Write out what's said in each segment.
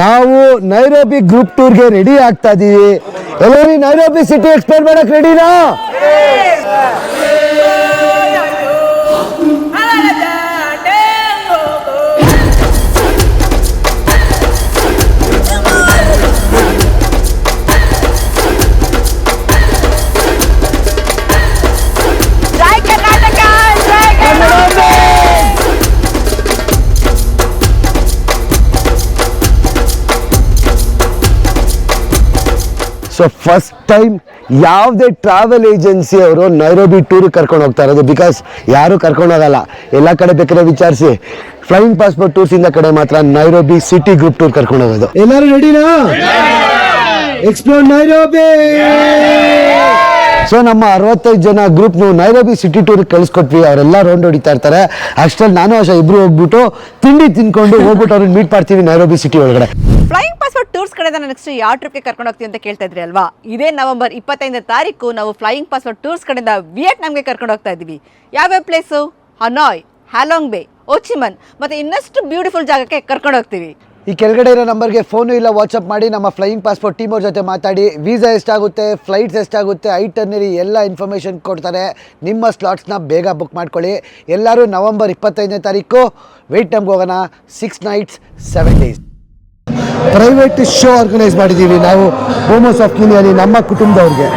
ನಾವು Nairobi group ಟೂರ್ಗೆ ready ಆಗ್ತಾ ಇದೀವಿ. ಎಲ್ಲರೂ ನೈರೋಬಿ ಸಿಟಿ ಎಕ್ಸ್ಪ್ಲೋರ್ ಮಾಡಕ್ ರೆಡಿನಾ ಸೊ ಫಸ್ಟ್ ಟೈಮ್ ಯಾವುದೇ ಟ್ರಾವೆಲ್ ಏಜೆನ್ಸಿ ಅವರು ನೈರೋಬಿ ಟೂರ್ ಕರ್ಕೊಂಡು ಹೋಗ್ತಾ ಇರೋದು. ಬಿಕಾಸ್ ಯಾರು ಕರ್ಕೊಂಡು ಹೋಗಲ್ಲ. ಎಲ್ಲ ಕಡೆ ಬೇಕಾದ್ರೆ ವಿಚಾರಿಸಿ. ಫ್ಲೈಯಿಂಗ್ ಪಾಸ್ಪೋರ್ಟ್ ಟೂರ್ಸ್ ಇಂದ ಕಡೆ ಮಾತ್ರ ನೈರೋಬಿ ಸಿಟಿ ಗ್ರೂಪ್ ಟೂರ್ ಕರ್ಕೊಂಡು ಹೋಗೋದು. ಎಲ್ಲರೂ ರೆಡಿನಾ ಎಕ್ಸ್ಪ್ಲೋರ್ ನೈರೋಬಿ ಸೊ ನಮ್ಮ ಅರವತ್ತೈದು ಜನ ಗ್ರೂಪ್ ನೀವು ನೈರೋಬಿ ಸಿಟಿ ಟೂರ್ ಕಳಿಸ್ಕೊಟ್ವಿ. ಅವರೆಲ್ಲ ರೌಂಡ್ ಹೊಡಿತಾ ಇರ್ತಾರೆ. ಅಷ್ಟರಲ್ಲಿ ನಾನು ಅಷ್ಟ ಇಬ್ರು ಹೋಗ್ಬಿಟ್ಟು ತಿಂಡಿ ತಿನ್ಕೊಂಡು ಹೋಗ್ಬಿಟ್ಟು ಅವ್ರನ್ನ ಮೀಟ್ ಮಾಡ್ತೀವಿ ನೈರೋಬಿ ಸಿಟಿ ಒಳಗಡೆ. ಫ್ಲೈಯಿಂಗ್ ಪಾಸ್ಪೋರ್ಟ್ ಟೂರ್ಸ್ ಕಡೆಯಿಂದ ನೆಕ್ಸ್ಟ್ ಯಾವ ಟ್ರಿಪ್ಗೆ ಕರ್ಕೊಂಡು ಹೋಗ್ತೀವಿ ಅಂತ ಕೇಳ್ತಾ ಇದ್ರಿ ಅಲ್ವಾ? ಇದೇ ನವೆಂಬರ್ ಇಪ್ಪತ್ತೈದನೇ ತಾರೀಕು ನಾವು ಫ್ಲೈಯಿಂಗ್ ಪಾಸ್ಪೋರ್ಟ್ ಟೂರ್ಸ್ ಕಡೆಯಿಂದ ವಿಯೆಟ್ನಾಮ್ಗೆ ಕರ್ಕೊಂಡು ಹೋಗ್ತಾ ಇದ್ದೀವಿ. ಯಾವ್ಯಾವ ಪ್ಲೇಸು ಹನಾಯ್ ಹ್ಯಾಲಾಂಗ್ ಬೇ, ಓಚಿಮನ್ ಮತ್ತೆ ಇನ್ನಷ್ಟು ಬ್ಯೂಟಿಫುಲ್ ಜಾಗಕ್ಕೆ ಕರ್ಕೊಂಡು ಹೋಗ್ತೀವಿ. ಈ ಕೆಳಗಡೆ ಇರೋ ನಂಬರ್ಗೆ ಫೋನು ಇಲ್ಲ ವಾಟ್ಸಪ್ ಮಾಡಿ, ನಮ್ಮ ಫ್ಲೈಯಿಂಗ್ ಪಾಸ್ಪೋರ್ಟ್ ಟೀಮ್ ಅವ್ರ ಜೊತೆ ಮಾತಾಡಿ. ವೀಸಾ ಎಷ್ಟಾಗುತ್ತೆ ಫ್ಲೈಟ್ಸ್ ಎಷ್ಟಾಗುತ್ತೆ ಐಟರ್ನರಿ ಎಲ್ಲ ಇನ್ಫಾರ್ಮೇಷನ್ ಕೊಡ್ತಾರೆ. ನಿಮ್ಮ ಸ್ಲಾಟ್ಸ್ನ ಬೇಗ ಬುಕ್ ಮಾಡ್ಕೊಳ್ಳಿ. ಎಲ್ಲರೂ ನವಂಬರ್ ಇಪ್ಪತ್ತೈದನೇ ತಾರೀಕು ವೆಯ್ಟ್ ನಮ್ಗೆ ಹೋಗೋಣ. Six nights seven days private show organise ಮಾಡಿದ್ದೀವಿ ನಾವು ಹೋಮೋಸ್ ಆಫ್ ಕಿನಿಯಲ್ಲಿ ನಮ್ಮ ಕುಟುಂಬದವ್ರಿಗೆ.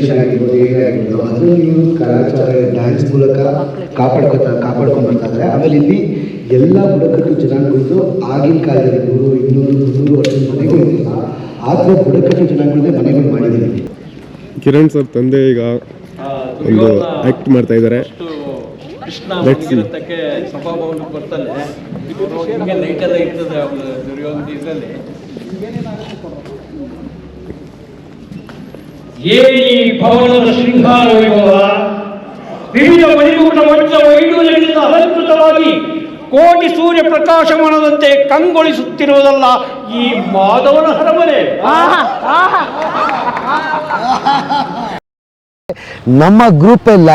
ಮಾರ್ಗನೈಸೇಷನ್ ಆಗಿರ್ಬೋದು ಏನೇ ಆಗಿರ್ಬೋದು ಅದನ್ನು ಇವರು ಕಲಾಚಾರ ಡ್ಯಾನ್ಸ್ ಮೂಲಕ ಕಾಪಾಡ್ಕೊತಾ ಕಾಪಾಡ್ಕೊಂಡು ಬರ್ತಾ ಇದ್ದಾರೆ ಆಮೇಲೆ ಇಲ್ಲಿ ಎಲ್ಲ ಬುಡಕಟ್ಟು ಜನಾಂಗಗಳದ್ದು ಆಗಿನ ಕಾಲದಲ್ಲಿ ನೂರು ಇನ್ನೂರು ಮುನ್ನೂರು ವರ್ಷದ ಮನೆಗಳು ಇರಲಿಲ್ಲ ಆ ಥರ ಬುಡಕಟ್ಟು ಜನಾಂಗಗಳದ್ದೇ ಮನೆಗಳು ಮಾಡಿದ್ದೀವಿ ಕಿರಣ್ ಸರ್ ತಂದೆ ಈಗ ಒಂದು ಆಕ್ಟ್ ಮಾಡ್ತಾ ಇದ್ದಾರೆ. ಕೃಷ್ಣ ಸಭಾಭವನಕ್ಕೆ ಬರ್ತಾನೆ. ಹಿಂಗೆ ಲೈಟ್ ಎಲ್ಲ ಇರ್ತದೆ ಅವ್ರು ದುರ್ಯೋಧನ ಇದರಲ್ಲಿ. ಏ ಈ ಭವನದ ಶೃಂಗಾರ ವೈಭವ ವಿವಿಧ ಮಣಿಕೂಟ ಮಂಚ ವೈಡೂರ್ಯಗಳಿಂದ ಅಲಂಕೃತವಾಗಿ ಕೋಟಿ ಸೂರ್ಯ ಪ್ರಕಾಶಮಾನದಂತೆ ಕಂಗೊಳಿಸುತ್ತಿರುವುದಲ್ಲ ಈ ಮಾಧವನ ಹರಮನೆ. ನಮ್ಮ ಗ್ರೂಪ್ ಎಲ್ಲ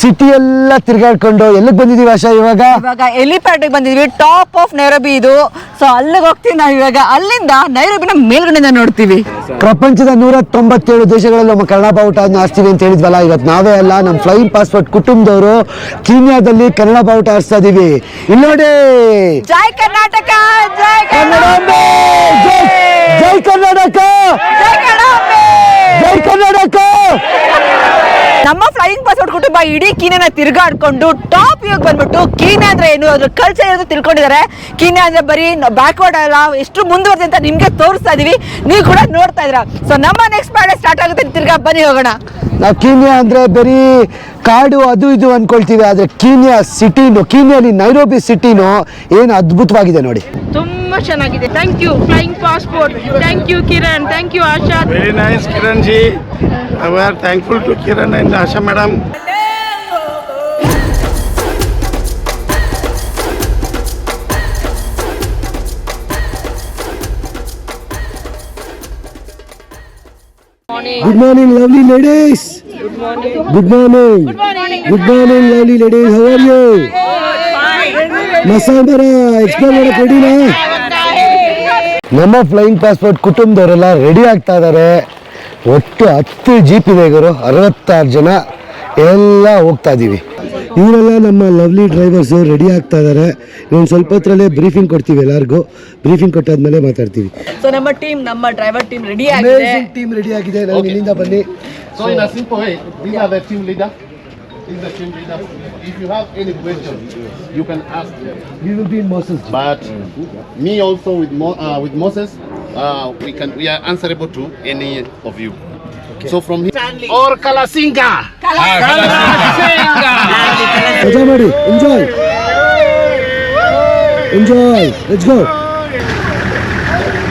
ಸಿಟಿ ಎಲ್ಲ ತಿರ್ಗಾಡ್ಕೊಂಡು ಎಲ್ಲಿಗೆ ಬಂದಿದೀವಿ ಆಶಾ ಇವಾಗ? ಇವಾಗ ಎಲಿಪ್ಯಾಡ್ ಬಂದಿದ್ವಿ ಟಾಪ್ ಆಫ್ ನೈರೋಬಿ ಇದು. ಸೊ ಅಲ್ಲಿಗೆ ಹೋಗ್ತೀವಿ ನಾವು ಇವಾಗ. ಅಲ್ಲಿಂದ ನೈರೋಬಿನ ಮೇಲ್ಗಡೆಯಿಂದ ನೋಡ್ತೀವಿ. ಪ್ರಪಂಚದ ನೂರ ತೊಂಬತ್ತೇಳು ದೇಶಗಳಲ್ಲಿ ನಮ್ಮ ಕನ್ನಡ ಬಾವುಟ ಹಾರಿಸ್ತೀವಿ ಅಂತ ಹೇಳಿದ್ವಲ್ಲ ಇವತ್ತು ನಾವೇ ಅಲ್ಲ ನಮ್ಮ ಫ್ಲೈಯಿಂಗ್ ಪಾಸ್ಪೋರ್ಟ್ ಕುಟುಂಬದವರು ಕೀನ್ಯಾದಲ್ಲಿ ಕನ್ನಡ ಬಾವುಟ ಹಾರಿಸ್ತಾ ಇದೀವಿ. ಇಲ್ಲಿ ನೋಡಿ! ಜೈ ಕರ್ನಾಟಕ ಜೈ ಕನ್ನಡಾಂಬೆ! ಜೈ ಜೈ ಕರ್ನಾಟಕ! ಜೈ ಕನ್ನಡಾಂಬೆ! ಜೈ ಕರ್ನಾಟಕ! ನಮ್ಮ ಫ್ಲೈಯಿಂಗ್ ಪಾಸ್ಪೋರ್ಟ್ ಕುಟುಂಬ ಇಡೀ ಕೀನ್ಯಾನ ತಿರ್ಗಾಡ್ಕೊಂಡು ಟಾಪ್ ಇವಾಗ ಬಂದ್ಬಿಟ್ಟು ಕೀನ್ಯಾ ಅಂದ್ರೆ ಏನು? ಅದ್ರ ಕಲ್ಚರ್ ಏನು ತಿಳ್ಕೊಂಡಿದ್ದಾರೆ. ಕೀನ್ಯಾ ಅಂದ್ರೆ ಬರೀ ಬ್ಯಾಕ್ವರ್ಡ್ ಅಲ್ಲ ಎಷ್ಟು ಮುಂದುವರೆದ ಅಂತ ನಿಮ್ಗೆ ತೋರಿಸ್ತಾ ಇದೀವಿ. ನೀವು ಕೂಡ ನೋಡ್ತಾ ಇದ್ರ ಸೊ ನಮ್ಮ ನೆಕ್ಸ್ಟ್ ಪಾಡ ಸ್ಟಾರ್ಟ್ ಆಗುತ್ತೆ ತಿರ್ಗಾ ಬನ್ನಿ ಹೋಗೋಣ. ನಾವು ಕೀನ್ಯಾ ಅಂದರೆ ಬರೀ ಕಾಡು ಅದು ಇದು ಅಂದ್ಕೊಳ್ತೀವಿ ಆದರೆ ಕೀನ್ಯಾ ಸಿಟಿನು ಕೀನ್ಯಾಲಿ ನೈರೋಬಿ ಸಿಟಿನು ಏನು ಅದ್ಭುತವಾಗಿದೆ ನೋಡಿ. ತುಂಬಾ ತುಂಬ ಚೆನ್ನಾಗಿದೆ. Thank you flying passport thank you Kiran thank you Asha very nice Kiran ji are thankful to Kiran and Asha madam good morning lovely ladies madam. Good Good morning, lovely good morning good morning lovely ladies how are you ಮಸಾಂಬರ explore ಮಾಡಕ್ ರೆಡಿನಾ ನಮ್ಮ flying passport ಕುಟುಂಬದವರೆಲ್ಲ ready ಆಗ್ತಾ ಇದ್ದಾರೆ ಒಟ್ಟು ಹತ್ತು jeep ಇದೆ ಗುರು ಅರವತ್ತಾರು ಜನ ಎಲ್ಲ ಹೋಗ್ತಾ ಇದ್ದೀವಿ ಇವರೆಲ್ಲ ನಮ್ಮ ಲವ್ಲಿ ಡ್ರೈವರ್ಸು ರೆಡಿ ಆಗ್ತಾ ಇದ್ದಾರೆ ಇನ್ನೊಂದು ಸ್ವಲ್ಪ ಹೊತ್ತರಲ್ಲೇ ಬ್ರೀಫಿಂಗ್ ಕೊಡ್ತೀವಿ ಎಲ್ಲರಿಗೂ ಬ್ರೀಫಿಂಗ್ ಕೊಟ್ಟಾದ್ಮೇಲೆ ಮಾತಾಡ್ತೀವಿ ಸೊ ನಮ್ಮ ಟೀಮ್ ನಮ್ಮ ಡ್ರೈವರ್ ಟೀಮ್ ರೆಡಿ ಆಗಿದೆ ಟೀಮ್ ರೆಡಿ ಆಗಿದೆ ನಾವು ಇಲ್ಲಿಂದ ಬನ್ನಿ So in a simple way, these are the team leader. These are the team leader. If you have any questions, you can ask them. We will be in Moses. But me also with Mo, uh, with Moses, uh, we can we are answerable to any of you. Okay. So from here or Kalasinga. Ah, Kalasinga. Enjoy, buddy. Enjoy. Enjoy. Let's go.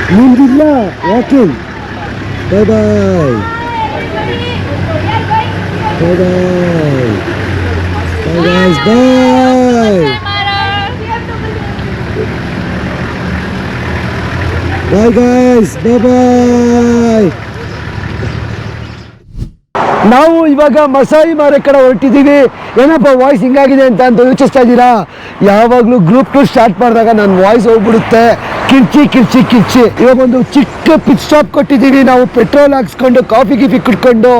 Alhamdulillah. Walking. Bye bye. Bye bye. Bye guys. Bye. Bye guys, bye bye. ನಾವು ಇವಾಗ ಮಸಾಯಿ ಮಾರ ಕಡೆ ಹೊರಟಿದ್ದೀವಿ. ಏನಪ್ಪ voice ಹಿಂಗಾಗಿದೆ ಅಂತ ಅಂತ ಯೋಚಿಸ್ತಾ ಇದ್ದೀರಾ? ಯಾವಾಗಲೂ group to start ಮಾಡಿದಾಗ ನನ್ನ ವಾಯ್ಸ್ ಹೋಗ್ಬಿಡುತ್ತೆ. ಕಿರ್ಚಿ ಕಿರ್ಚಿ ಕಿರ್ಚಿ. ಇವಾಗ ಒಂದು ಚಿಕ್ಕ ಪಿಚ್ ಸ್ಟಾಪ್ ಕೊಟ್ಟಿದ್ದೀವಿ. ನಾವು ಪೆಟ್ರೋಲ್ ಹಾಕ್ಸ್ಕೊಂಡು ಕಾಫಿ ಗಿಫಿ ಕುಟ್ಕೊಂಡು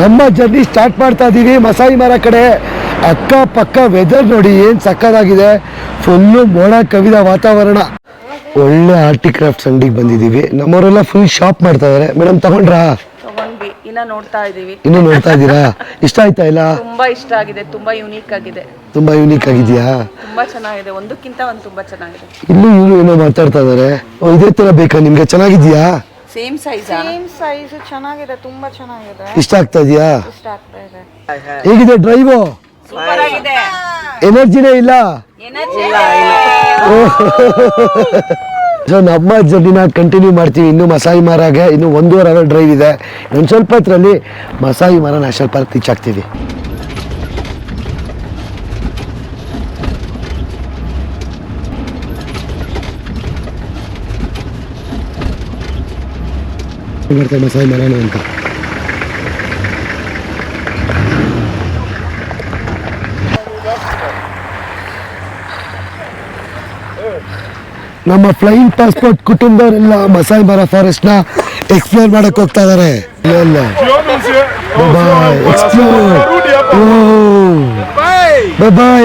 ನಮ್ಮ ಜರ್ನಿ ಸ್ಟಾರ್ಟ್ ಮಾಡ್ತಾ ಇದ್ದೀವಿ ಮಸಾಯಿ ಮರ ಕಡೆ. ಅಕ್ಕಪಕ್ಕ ವೆದರ್ ನೋಡಿ ಏನು ಸಕ್ಕದಾಗಿದೆ. ಫುಲ್ಲು ಮೋಡ ಕವಿದ ವಾತಾವರಣ. ಒಳ್ಳೆ ಆರ್ಟಿಕ್ರಾಫ್ಟ್ಸ್ ಅಂಗಡಿಗೆ ಬಂದಿದ್ದೀವಿ. ನಮ್ಮವರೆಲ್ಲ ಫುಲ್ ಶಾಪ್ ಮಾಡ್ತಾ ಇದ್ದಾರೆ ಮೇಡಮ್ ತಗೊಂಡ್ರಾ? ಇನ್ನ ನೋಡ್ತಾ ಇದೀವಿ. ಇನ್ನು ನೋಡ್ತಾ ಇದ್ದೀರಾ ಇಷ್ಟ ಆಯ್ತಾ ಇಲ್ಲ ತುಂಬಾ ಇಷ್ಟ ಆಗಿದೆ ತುಂಬಾ ಯುನೀಕ್ ಆಗಿದೆ. ತುಂಬಾ ಯೂನಿಕ್ ಆಗಿದೆಯಾ? ತುಂಬಾ ಚೆನ್ನಾಗಿದೆ ಒಂದಕ್ಕಿಂತ ಒಂದು ತುಂಬಾ ಚೆನ್ನಾಗಿದೆ. ಇಲ್ಲೂ ಇವರು ಏನೋ ಮಾತಾಡ್ತಾ ಇದಾರೆ ಓ, ಇದೇ ತರ ಬೇಕಾ? ನಿಮ್ಗೆ ಚೆನ್ನಾಗಿದ್ಯಾ? ಸೇಮ್ ಸೈಜ್ ಸೇಮ್ ಸೈಜ್ ಚೆನ್ನಾಗಿದೆ ತುಂಬಾ ಚೆನ್ನಾಗಿದೆ. ಇಷ್ಟ ಆಗ್ತಾ ಇದೆಯಾ? ಇಷ್ಟ ಆಗ್ತಾ ಇದೆ. ಹೇಗಿದೆ ಡ್ರೈವು ಸೂಪರ್ ಆಗಿದೆ. ಎನರ್ಜಿನೇ ಇಲ್ಲ? ಸೊ ನಮ್ಮ ಜರ್ನಿನ ಕಂಟಿನ್ಯೂ ಮಾಡ್ತೀವಿ. ಇನ್ನು ಮಸಾಯಿ ಮಾರಾಗೆ ಇನ್ನು ಒಂದೂವರೆ ಅವರ್ ಡ್ರೈವ್ ಇದೆ. ಇನ್ನು ಸ್ವಲ್ಪ ಹೊತ್ತರಲ್ಲಿ ಮಸಾಯಿ ಮರ ನ್ಯಾಷನಲ್ ಪಾರ್ಕ್ ರೀಚ್ ಆಗ್ತೀವಿ. ಮಸಾಯಿ ಮರಾನ ಅಂತ. ನಮ್ಮ ಫ್ಲೈಯಿಂಗ್ ಪಾಸ್ಪೋರ್ಟ್ ಕುಟುಂಬದವರೆಲ್ಲ ಮಸಾಯಿ ಮರ ಫಾರೆಸ್ಟ್ನ ಎಕ್ಸ್ಪ್ಲೋರ್ ಮಾಡಕ್ ಹೋಗ್ತಾ ಇದಾರೆ.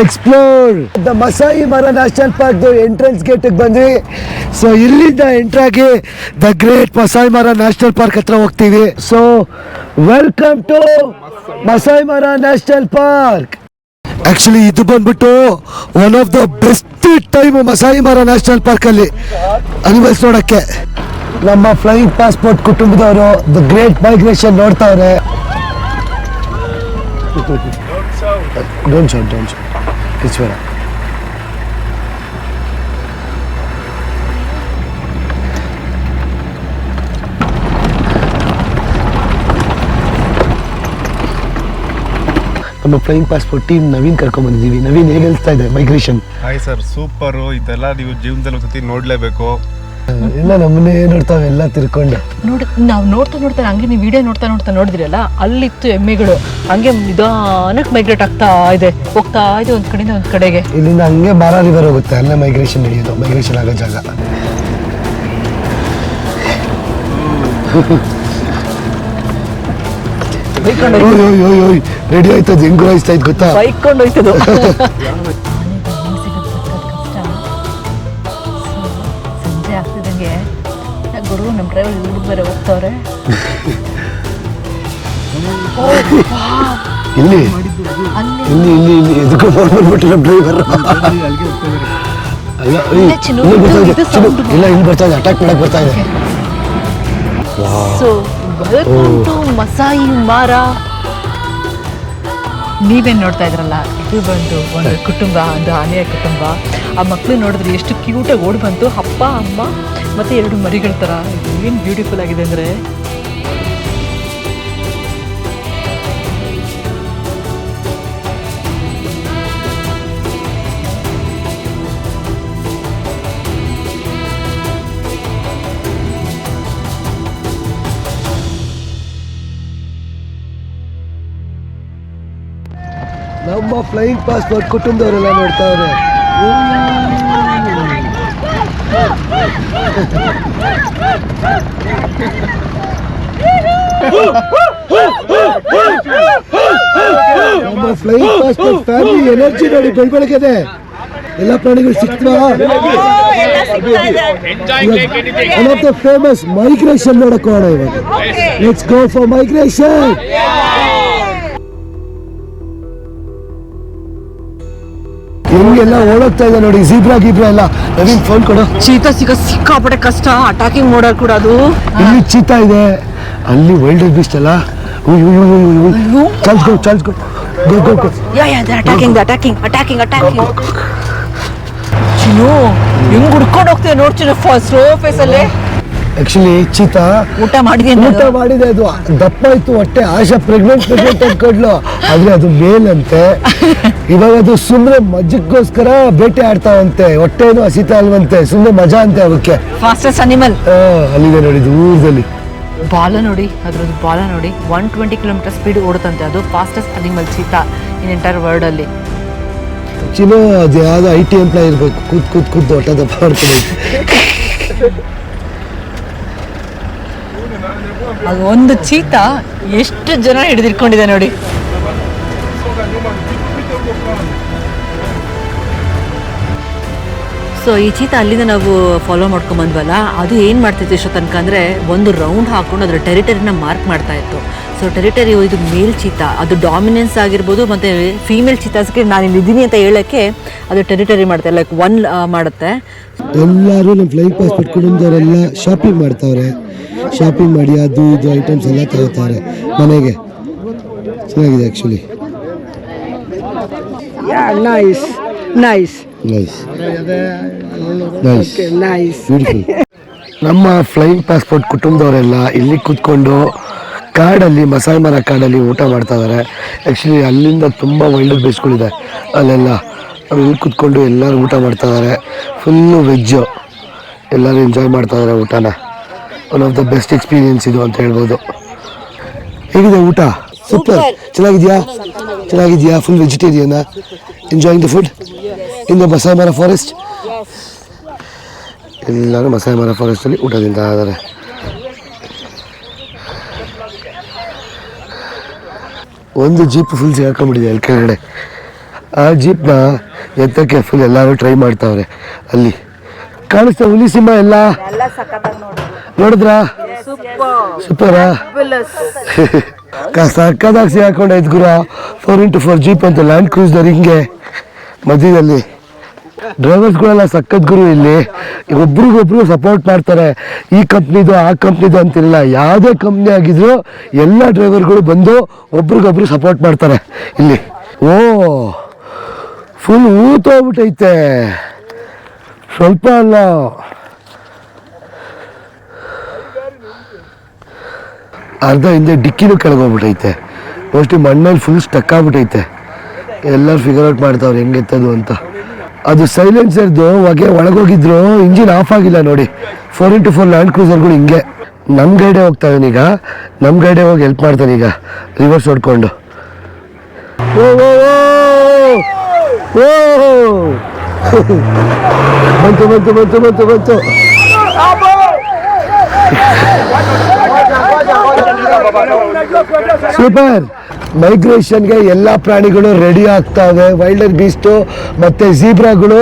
Explore the Masai Mara national park entrance gate ಬಂದ್ವಿ. ಸೊ ಇಲ್ಲಿಂದ ಎಂಟ್ರ್ ಆಗಿ the great Masai Mara national park ಹತ್ರ ಹೋಗ್ತೀವಿ. So welcome to ಮಸಾಯಿ Mara national park actually ಇದು ಬಂದ್ಬಿಟ್ಟು one of the best time Masai Mara national park ಅಲ್ಲಿ animals ನೋಡಕ್ಕೆ. ನಮ್ಮ ಫ್ಲೈಯಿಂಗ್ ಪಾಸ್ಪೋರ್ಟ್ ಕುಟುಂಬದವರು ದ ಗ್ರೇಟ್ ಮೈಗ್ರೇಷನ್ ನೋಡ್ತಾವ್ರೆ. ಡೋಂಟ್ ಡೋಂಟ್ ನಮ್ಮ ಫ್ಲೈಯಿಂಗ್ ಪಾಸ್ಪೋರ್ಟ್ ಟೀಮ್ ನವೀನ್ ಕರ್ಕೊಂಡ್ ಬಂದಿದ್ದೀವಿ. ನವೀನ್ ಹೇಗೆ ಅನಿಸ್ತಾ ಇದೆ ಮೈಗ್ರೇಷನ್ ಹಾಯ್ ಸರ್ ಸೂಪರ್ ಇದೆಲ್ಲ ನೀವು ಜೀವನದಲ್ಲಿ ಒಂದ್ಸತಿ ನೋಡ್ಲೇಬೇಕು. ಎಲ್ಲ ನಮ್ಮನ್ನೇ ನೋಡ್ತಾವೆ ಎಲ್ಲ ತಿರ್ಕೊಂಡು. ನೋಡಿ ನಾವು ನೋಡ್ತಾ ನೋಡ್ತಾ ಹಂಗೆ ನೀವು ವಿಡಿಯೋ ನೋಡ್ತಾ ನೋಡ್ತಾ ನೋಡಿದ್ರಲ್ಲ ಅಲ್ಲಿತ್ತು ಎಮ್ಮೆಗಳು. ಹಂಗೆ ನಿಧಾನಕ್ಕೆ ಮೈಗ್ರೇಟ್ ಆಗ್ತಾ ಇದೆ ಹೋಗ್ತಾ ಇದೆ ಒಂದು ಕಡೆಯಿಂದ ಒಂದು ಕಡೆಗೆ. ಇಲ್ಲಿಂದ ಹಂಗೆ ಬಾರ ರಿವರ್ ಹೋಗುತ್ತೆ ಅಲ್ಲೇ ಮೈಗ್ರೇಷನ್ ನಡೆಯೋದು ಮೈಗ್ರೇಷನ್ ಆಗೋ ಜಾಗ. ರೆಡಿ ಆಯ್ತದ ಹೆಂಗ್ ಗುರಾಯಿಸ್ತಾ ಇದ್ ಗೊತ್ತಾ? ಬೈಕೊಂಡು ಹೋಯ್ತದು ಸಂಜೆ ಆಗ್ತಿದಂಗೆ ಗುರು ನಮ್ಮ ಡ್ರೈವರ್ ಹುಡುಗ ಬೇರೆ ಹೋಗ್ತಾವ್ರೆ? ಇಲ್ಲಿ? ಇಲ್ಲಿ ಇಲ್ಲಿ ಇಲ್ಲಿ. ಎದಕ್ಕೂ ಫೋನ್ ಮಾಡ್ಬಿಟ್ಟಿಲ್ಲ ಡ್ರೈವರ್ ಅಲ್ಲ ಇಲ್ಲ ಚಿನ್ನು, ಇಲ್ಲಿ ಬರ್ತಾ ಇದೆ ಇದು ಚಿನ್ನು, sound. ಇಲ್ಲ ಇಲ್ಲಿ ಬರ್ತಾ ಇದೆ ಅಟ್ಯಾಕ್ ಮಾಡಕ್ ಬರ್ತಾ ಇದೆ. ಸೊ ವೆಲ್ಕಮ್ ಟು ಮಸಾಯಿ ಮಾರ ನೀವೇನು ನೋಡ್ತಾ ಇದ್ರಲ್ಲ? ಇದು ಬಂದು ಒಂದು ಕುಟುಂಬ, ಒಂದು ಆನೆಯ ಕುಟುಂಬ. ಆ ಮಕ್ಕಳು ನೋಡಿದ್ರೆ ಎಷ್ಟು ಕ್ಯೂಟಾಗಿ ಓಡಿ ಬಂತು. ಅಪ್ಪ, ಅಮ್ಮ, ಮತ್ತು ಎರಡು ಮರಿಗಳ ಥರ ಏನು ಬ್ಯೂಟಿಫುಲ್ ಆಗಿದೆ ಅಂದರೆ? ಫ್ಲೈಯಿಂಗ್ ಪಾಸ್ಪೋರ್ಟ್ ಕುಟುಂಬದವರೆಲ್ಲ ನೋಡ್ತಾವ್ರೆ ನಮ್ಮ ಫ್ಲೈಯಿಂಗ್ ಪಾಸ್ಪೋರ್ಟ್ ಫ್ಯಾಮಿಲಿ ಎನರ್ಜಿ ನೋಡಿ ಬೆಳಬೆಳಗಿದೆ ಎಲ್ಲ ಪ್ರಾಣಿಗಳು ಸಿಕ್ತವಾ one of the famous migration ನೋಡಕ್ ಹೋಗೋಣ ಇವಾಗ. ಲೆಟ್ಸ್ ಗೋ ಫಾರ್ ಮೈಗ್ರೇಷನ್ ಹೆಂಗೆಲ್ಲ ಓಡೋಗ್ತಾ ಇದೆ ನೋಡಿ ಜೀಬ್ರಾ ಗೀಬ್ರಾ ಎಲ್ಲ. ನವೀನ್ ಫೋನ್ ಕೊಡು. ಚೀತಾ ಸಿಗ ಸಿಕ್ಕಾಪಟ್ಟೆ ಕಷ್ಟ ಅಟಾಕಿಂಗ್ ಮಾಡೋರು ಕೂಡ ಅದು. ಇಲ್ಲಿ ಚೀತಾ ಇದೆ. ಅಲ್ಲಿ ವೈಲ್ಡ್ ಬೀಸ್ಟ್ ಅಲ್ಲ. ಚಲ್ಸ್ಕೊ ಚಲ್ಸ್ಕೊ go go go ya ya attacking attacking attacking attacking ಚಿನ್ನು ಹೆಂಗ್ ಹುಡ್ಕೊಂಡು ಹೋಗ್ತೀವಿ ನೋಡ್ತೀನಿ ಫಸ್ಟ್ ಸ್ಲೋ ಫೇಸಲ್ಲಿ ಆಕ್ಚುಲಿ ಚೀತಾ ಊಟ ಮಾಡಿದೆ ಊಟ ಮಾಡಿದೆ ಅದು. ದಪ್ಪ ಇತ್ತು ಹೊಟ್ಟೆ. ಆಶಾ ಪ್ರೆಗ್ನೆಂಟ್ ಪ್ರೆಗ್ನೆಂಟ್ ಅನ್ಕೊಂಡ್ಲು ಆದ್ರೆ ಅದು ಮೇಲಂತೆ. ಇವಾಗ ಅದು ಸುಮ್ಮನೆ ಮಜಕ್ಕೋಸ್ಕರ ಬೇಟೆ ಆಡ್ತಾವಂತೆ. ಹೊಟ್ಟೆ ಏನು ಹಸಿತಾ ಅಲ್ವಂತೆ ಸುಮ್ಮನೆ ಮಜಾ ಅಂತೆ ಅವಕ್ಕೆ ಫಾಸ್ಟೆಸ್ಟ್ ಅನಿಮಲ್ ಅಲ್ಲಿದೆ ನೋಡಿ ದೂರದಲ್ಲಿ ಬಾಲ ನೋಡಿ ಅದ್ರದ್ದು ಬಾಲ ನೋಡಿ. ಒನ್ ಟ್ವೆಂಟಿ ಕಿಲೋಮೀಟರ್ ಸ್ಪೀಡ್ ಓಡುತ್ತಂತೆ ಅದು. Fastest animal cheetah in entire world ಅಲ್ಲಿ. ಚಿನ್ನ ಅದು ಯಾವ್ದು ಐ ಟಿ ಎಂಪ್ಲಾಯ್ ಇರ್ಬೇಕು. ಕೂತ್ ಕೂತ್ ಕೂತ್ ದೊಡ್ಡ ದಪ್ಪ ಅದು ಒಂದು ಚೀತ ಎಷ್ಟು ಜನ ಹಿಡಿದಿಟ್ಕೊಂಡಿದೆ ನೋಡಿ. ಸೊ ಈ ಚೀತ ಅಲ್ಲಿಂದ ನಾವು ಫಾಲೋ ಮಾಡ್ಕೊಂಡ್ ಬಂದ್ವಲ್ಲ ಅದು ಏನು ಮಾಡ್ತಿತ್ತು ಇಷ್ಟೋ ತನಕ ಅಂದರೆ ಒಂದು ರೌಂಡ್ ಹಾಕೊಂಡು ಅದರ ಟೆರಿಟರಿನ ಮಾರ್ಕ್ ಮಾಡ್ತಾ ಇತ್ತು. ಸೊ ಟೆರಿಟರಿ ಇದು ಮೇಲ್ ಚೀತ ಅದು ಡಾಮಿನೆನ್ಸ್ ಆಗಿರ್ಬೋದು ಮತ್ತು ಫೀಮೇಲ್ ಚೀತಾಸ್ಗೆ ನಾನು ಇಲ್ಲಿ ಇದ್ದೀನಿ ಅಂತ ಹೇಳೋಕ್ಕೆ ಅದು ಟೆರಿಟರಿ ಮಾಡುತ್ತೆ ಲೈಕ್ ಒನ್ ಮಾಡುತ್ತೆ. ಎಲ್ಲರೂ ನಮ್ಮ ಫ್ಲೈಟ್ ಪಾಸ್ ಕುಟುಂಬದವರೆಲ್ಲ ಶಾಪಿಂಗ್ ಮಾಡ್ತಾವ್ರೆ. ಶಾಪಿಂಗ್ ಮಾಡಿ ಅದು ಇದು ಐಟಮ್ಸ್ ಎಲ್ಲ ತಗೋತಾರೆ ಮನೆಗೆ. ಚೆನ್ನಾಗಿದೆ actually nice nice nice nice nice beautiful ನಮ್ಮ ಫ್ಲೈಯಿಂಗ್ ಪಾಸ್ಪೋರ್ಟ್ ಕುಟುಂಬದವರೆಲ್ಲ ಇಲ್ಲಿ ಕೂತ್ಕೊಂಡು ಕಾಡಲ್ಲಿ ಮಸಾಲೆ ಮರ ಕಾಡಲ್ಲಿ ಊಟ ಮಾಡ್ತಾ ಇದ್ದಾರೆ ಆ್ಯಕ್ಚುಲಿ ಅಲ್ಲಿಂದ ತುಂಬ ವೈಲ್ಡ್ ಬೇಸ್ಗಳಿದೆ ಅಲ್ಲೆಲ್ಲ ಇಲ್ಲಿ ಕೂತ್ಕೊಂಡು ಎಲ್ಲರೂ ಊಟ ಮಾಡ್ತಾ ಇದ್ದಾರೆ ಫುಲ್ಲು ವೆಜ್ಜು ಎಲ್ಲರೂ ಎಂಜಾಯ್ ಮಾಡ್ತಾ ಇದ್ದಾರೆ ಊಟನ. One of the best experience ಇದು ಅಂತ ಹೇಳ್ಬೋದು. ಹೇಗಿದೆ ಊಟ? ಸೂಪರ್ ಚೆನ್ನಾಗಿದೆಯಾ? ಚೆನ್ನಾಗಿದೆಯಾ? Full vegetarian enjoying the food in the Masai Mara forest ಎಲ್ಲರೂ ಮಸಾಲೆ ಮರ ಫಾರೆಸ್ಟಲ್ಲಿ ಊಟ ತಿಂತಾ ಇದ್ದಾರೆ ಒಂದು ಜೀಪ್ ಫುಲ್ ಸಿಗಾಕೊಂಡ್ಬಿಟ್ಟಿದೆ ಅಲ್ಲಿ ಕೆಳಗಡೆ. ಆ ಜೀಪ್ನ ಎತ್ತಕ್ಕೆ ಫುಲ್ ಎಲ್ಲರೂ ಟ್ರೈ ಮಾಡ್ತಾವ್ರೆ ಅಲ್ಲಿ. ಕಾಣಿಸ್ತಾ ಹುಲಿ ಸಿಂಹ ಎಲ್ಲ? ನೋಡಿದ್ರಾ? ಸೂಪರಾ ಸಕ್ಕದಾಗಿ ಐದು ಗುರ. ಫೋರ್ ಇಂಟು ಫೋರ್ ಜೀಪ್ ಅಂತ ಲ್ಯಾಂಡ್ ಕ್ರೂಸ್ದವ್ರು ಹಿಂಗೆ ಮಧ್ಯದಲ್ಲಿ. ಡ್ರೈವರ್ಸ್ಗಳೆಲ್ಲ ಸಖತ್ ಗುರು ಇಲ್ಲಿ. ಒಬ್ರಿಗೊಬ್ರು ಸಪೋರ್ಟ್ ಮಾಡ್ತಾರೆ. ಈ ಕಂಪ್ನಿದು ಆ ಕಂಪ್ನಿದು ಅಂತಿಲ್ಲ. ಯಾವುದೇ ಕಂಪ್ನಿ ಆಗಿದ್ರು ಎಲ್ಲ ಡ್ರೈವರ್ಗಳು ಬಂದು ಒಬ್ರಿಗೊಬ್ರು ಸಪೋರ್ಟ್ ಮಾಡ್ತಾರೆ. ಇಲ್ಲಿ. ಓ ಫುಲ್ ಊತೋಗ್ಬಿಟ್ಟೈತೆ ಸ್ವಲ್ಪ ಅಲ್ಲ. ಅರ್ಧ ಹಿಂದೆ ಡಿಕ್ಕಿನೂ ಕೆಳಗೋಗ್ಬಿಟ್ಟೈತೆ ಮೋಸ್ಟ್ಲಿ ಮಣ್ಣಲ್ಲಿ ಫುಲ್ ಸ್ಟಕ್ ಆಗ್ಬಿಟ್ಟೈತೆ ಎಲ್ಲರೂ ಫಿಗರ್ ಔಟ್ ಮಾಡ್ತಾವ್ರೆ ಹೆಂಗೆ ಎತ್ತದು ಅಂತ. ಅದು ಸೈಲೆನ್ಸರ್ದು ಹೊಗೆ ಒಳಗೋಗಿದ್ರು ಇಂಜಿನ್ ಆಫ್ ಆಗಿಲ್ಲ ನೋಡಿ. ಫೋರ್ ಇಂಟು ಫೋರ್ ಲ್ಯಾಂಡ್ ಕ್ರೂಸರ್ಗಳು ಹಿಂಗೆ. ನಮ್ಮ ಗೈಡೆ ಹೋಗ್ತಾ ಈಗ. ನಮ್ಮ ಗೈಡೆ ಹೋಗಿ ಹೆಲ್ಪ್ ಮಾಡ್ತಾನೆ ಈಗ. ರಿವರ್ಸ್ ಹೊಡ್ಕೊಂಡು. ಓ ಓ ಓ ಓ ಬಂತು ಬಂತು ಬಂತು ಬಂತು ಬಂತು. ಸೂಪರ್. ಮೈಗ್ರೇಷನ್ಗೆ ಎಲ್ಲ ಪ್ರಾಣಿಗಳು ರೆಡಿ ಆಗ್ತಾವೆ ವೈಲ್ಡರ್ ಬೀಸ್ಟು ಮತ್ತೆ ಜೀಬ್ರಾಗಳು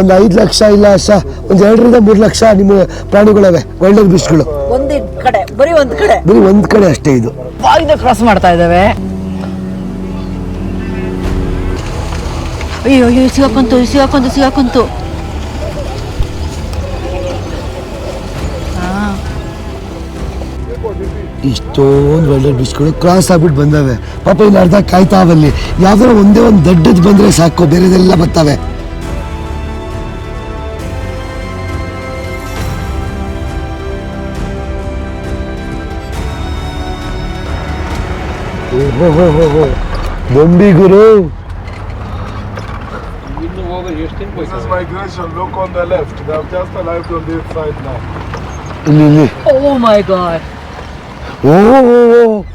ಒಂದು ಐದು ಲಕ್ಷ ಇಲ್ಲ ಸ ಒಂದು ಎರಡರಿಂದ ಮೂರು ಲಕ್ಷ ನಿಮ್ಮ ಪ್ರಾಣಿಗಳವೆ ವೈಲ್ಡ್ ಬೀಚ್ಗಳು ಒಂದೇ ಕಡೆ ಬರೀ ಒಂದ್ ಕಡೆ. ಬರೀ ಒಂದು ಕಡೆ ಅಷ್ಟೇ ಇದು. ಕ್ರಾಸ್ ಮಾಡ್ತಾ ಇದ್ದಾವೆ. ಅಯ್ಯೋ ಅಯ್ಯೋ ಸಿಗಾಕಂತು ಸಿಗಾಕಂತು ಸಿಗಾಕಂತು. ಇಷ್ಟೊಂದು ವೈಲ್ಡ್ ಬೀಚ್ಗಳು ಕ್ರಾಸ್ ಆಗ್ಬಿಟ್ಟು ಬಂದವೆ. ಪಾಪ ಇಲ್ಲಿ ಅರ್ಧ ಕಾಯ್ತಾವಲ್ಲಿ ಯಾವ್ದಾರ ಒಂದೇ ಒಂದು ದೊಡ್ಡದ್ ಬಂದ್ರೆ ಸಾಕು ಬೇರೆದೆಲ್ಲ ಬರ್ತವೆ. Bombi Guru. This is migration. Look on the left. They have just arrived on this side now. Oh my god. Oh.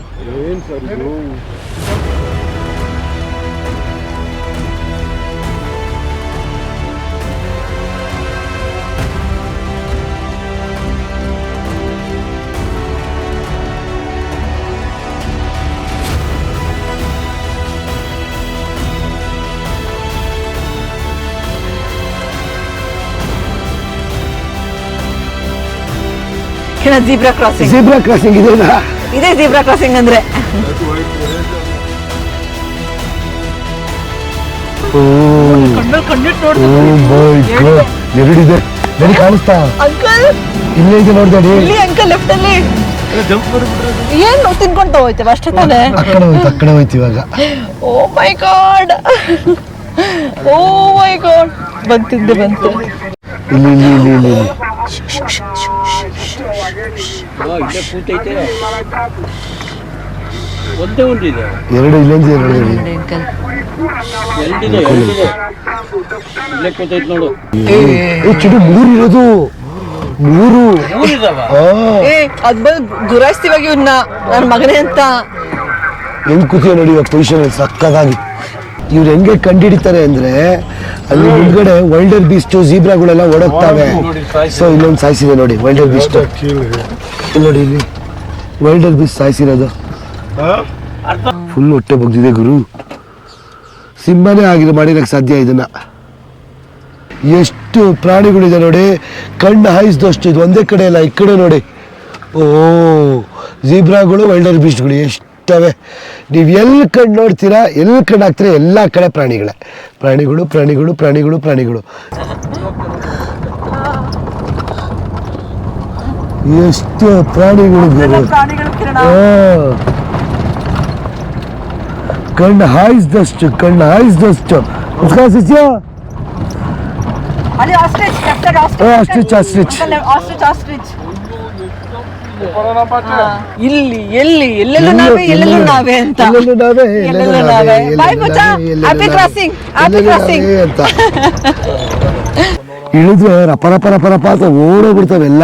ಇದು ಜೀಬ್ರಾ ಕ್ರಾಸಿಂಗ್. ಜೀಬ್ರಾ ಕ್ರಾಸಿಂಗ್ ಇದೆನಾ? ಇದೇ ಜೀಬ್ರಾ ಕ್ರಾಸಿಂಗ್ ಅಂದ್ರೆ. ಎರಡಿದೆ ನನಗೆ ಕಾಣಿಸ್ತಾ? ಅಂಕಲ್! ಇಲ್ಲೇ ಇದೆ ನೋಡ್ದಾಡಿ ಇಲ್ಲಿ ಅಂಕಲ್ ಲೆಫ್ಟ್ ಅಲ್ಲಿ. ಏನ್ ತಿನ್ಕೊಂತ ಹೋಯ್ತೇವೆ ಅಷ್ಟೇ ತಾನೇ? ಅಕ್ಕಡೆ ಕಡೆ ಹೋಯ್ತು ಅಕ್ಕಡೆ ಕಡೆ ಹೋಯ್ತು ಇವಾಗ. ಓ my god. O my god. ಬಂತಿದ್ದೆ ಬಂತು. ಇಲ್ಲಿ ಇಲ್ಲಿ ಇಲ್ಲಿ ಇಲ್ಲಿ ಇಲ್ಲಿ. ಹಾ, ಇಲ್ಲೇ ಕೂತೈತೆ ಒಂದೇ ಒಂದಿದೆ ಎರಡು ಇಲ್ಲೊಂದು ಎರಡು ಇದೆ. ಅಂಕಲ್. ಎರಡಿದೆ ಎರಡಿದೆ ಇಲ್ಲೇ ಕೂತೈತೆ ನೋಡು. ಏ ಚಿಡು ಮೂರು ಇರೋದು. ಮೂರು. ಏ ಅದ್ ಬಂದು ದುರಾಸ್ತಿವಾಗಿ ನನ್ನ ಮಗನೇ ಅಂತ. ಹೆಂಗ್ ಕೂತಿಯ ನೋಡಿ ಇವಾಗ ಪೊಸಿಷನ್ ಸಕ್ಕದಾಗಿ ಇವ್ರು ಹೆಂಗೆ ಕಂಡಿಡಿತಾರೆ ಅಂದ್ರೆ ಅಲ್ಲಿ ಮುಂದ್ಗಡೆ ವೈಲ್ಡರ್ ಬೀಸ್ಟ್ ಜೀಬ್ರಾಗಳೆಲ್ಲ ಓಡೋಗ್ತಾವೆ. ಸೊ ಇಲ್ಲೊಂದು ಸಾಯಿಸಿದೆ ನೋಡಿ ವೈಲ್ಡರ್ ಬೀಸ್ಟ್ ಇಲ್ಲಿ ನೋಡಿ ಇಲ್ಲಿ. ವೈಲ್ಡರ್ ಬೀಸ್ ಸಾಯಿಸಿರೋದು? ಫುಲ್ ಹೊಟ್ಟೆ ಬಗ್ದಿದೆ ಗುರು. ಸಿಂಹನೇ ಆಗಿರೋ ಮಾಡಿರೋಕ್ಕೆ ಸಾಧ್ಯ ಇದನ್ನ. ಎಷ್ಟು ಪ್ರಾಣಿಗಳಿದೆ ನೋಡಿ. ಕಣ್ಣು ಹಾಯಿಸಿದಷ್ಟು ಇದು ಒಂದೇ ಕಡೆ ಅಲ್ಲ ಈ ಕಡೆ ನೋಡಿ. ಓ ಜೀಬ್ರಾಗಳು ವೈಲ್ಡರ್ ಬೀಸ್ಟ್ಗಳು ಎಷ್ಟವೆ ನೀವು ಎಲ್ಲಿ ಕಣ್ಣು ನೋಡ್ತೀರಾ ಎಲ್ಲಿ ಕಣ್ಣು ಹಾಕ್ತೀರಾ ಎಲ್ಲ ಕಡೆ ಪ್ರಾಣಿಗಳೇ. ಪ್ರಾಣಿಗಳು ಪ್ರಾಣಿಗಳು ಪ್ರಾಣಿಗಳು ಪ್ರಾಣಿಗಳು. ಎಷ್ಟು ಪ್ರಾಣಿಗಳು. ಕಣ್ಣು ಹಾಯಿಸಿದಷ್ಟು ಕಣ್ಣು ಹಾಯಿಸಿದಷ್ಟು. ಆಸ್ಟ್ರಿಚ್ ಅಲ್ಲಿ ಇಲ್ಲಿ ಎಲ್ಲಿ ಎಲ್ಲೆಲ್ಲೂ ನಾವೇ ಎಲ್ಲೆಲ್ಲೂ ನಾವೇ ಅಂತ. ಎಲ್ಲೆಲ್ಲೂ ನಾವೇ ಎಲ್ಲೆಲ್ಲೂ ನಾವೇ. ಬಾಯ್ ಮಚ್ಚ ಹ್ಯಾಪಿ ಕ್ರಾಸಿಂಗ್ ಹ್ಯಾಪಿ ಕ್ರಾಸಿಂಗ್ ಅಂತ. ಇಳಿದ್ರೆ ರಪ ರಪ ರಪ ರಪ ಅಂತ ಓಡೋಗ್ಬಿಡ್ತಾವೆ ಎಲ್ಲ.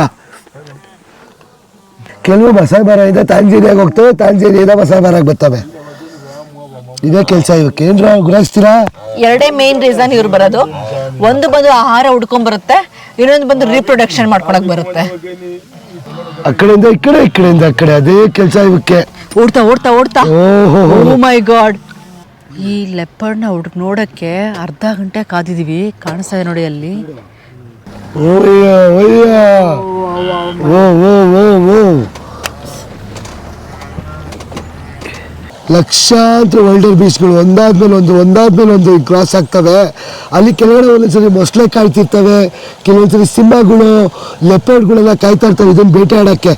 ಕೆಲವು ಇದೆ ತಾಂಜೇರಿಯಾಗ ಹೋಗ್ತವೆ ತಾಂಜೇರಿಯಿಂದ ಮಸಾಬಾರಾಗ ಬರ್ತವೆ. ಇದೇ ಕೆಲಸ ಇವಕ್ಕೆ. ಏನ್ರ ಗುರಾಯಿಸ್ತೀರಾ? ಎರಡೇ ಮೇನ್ ರೀಸನ್ ಇವ್ರು ಬರೋದು. ಒಂದು ಬಂದು ಆಹಾರ ಹುಡ್ಕೊಂಡ್ ಬರುತ್ತೆ ಇನ್ನೊಂದು ಬಂದು ರೀಪ್ರೊಡಕ್ಷನ್ ಮಾಡ್ಕೊಳಕ್ ಬರುತ್ತೆ. ಆ ಕಡೆಯಿಂದ ಈ ಕಡೆ ಈ ಕಡೆಯಿಂದ ಆ ಕಡೆ ಅದೇ ಕೆಲಸ ಇವಕ್ಕೆ. ಓಡ್ತಾ ಓಡ್ತಾ ಓಡ್ತಾ. ಓಹೋ. ಓ ಮೈ ಗಾಡ್ ಈ ಲೆಪರ್ಡ್ನ ಹುಡುಕ್ ನೋಡಕ್ಕೆ ಅರ್ಧ ಗಂಟೆ ಕಾದಿದೀವಿ ಕಾಣಿಸ್ತಾ ಇದೆ ನೋಡಿ ಅಲ್ಲಿ. ಓಯ್ಯ ಓಯ್ಯ. ಓ ಓ ಓ ಓ. ಲಕ್ಷಾಂತರ ವೈಲ್ಡರ್ ಬೀಚ್ಗಳು ಒಂದಾದ್ಮೇಲೆ ಒಂದು ಒಂದಾದ್ಮೇಲೆ ಒಂದು ಕ್ರಾಸ್ ಆಗ್ತವೆ. ಅಲ್ಲಿ ಕೆಳಗಡೆ ಒಂದೊಂದ್ಸರಿ ಮೊಸಳೆ ಕಾಯ್ತಿರ್ತವೆ ಕೆಲವೊಂದ್ಸರಿ ಸಿಂಹಗಳು ಲೆಪರ್ಡ್ಗಳೆಲ್ಲ ಕಾಯ್ತಾ ಇರ್ತವೆ ಇದನ್ನು ಬೇಟೆ ಆಡೋಕ್ಕೆ.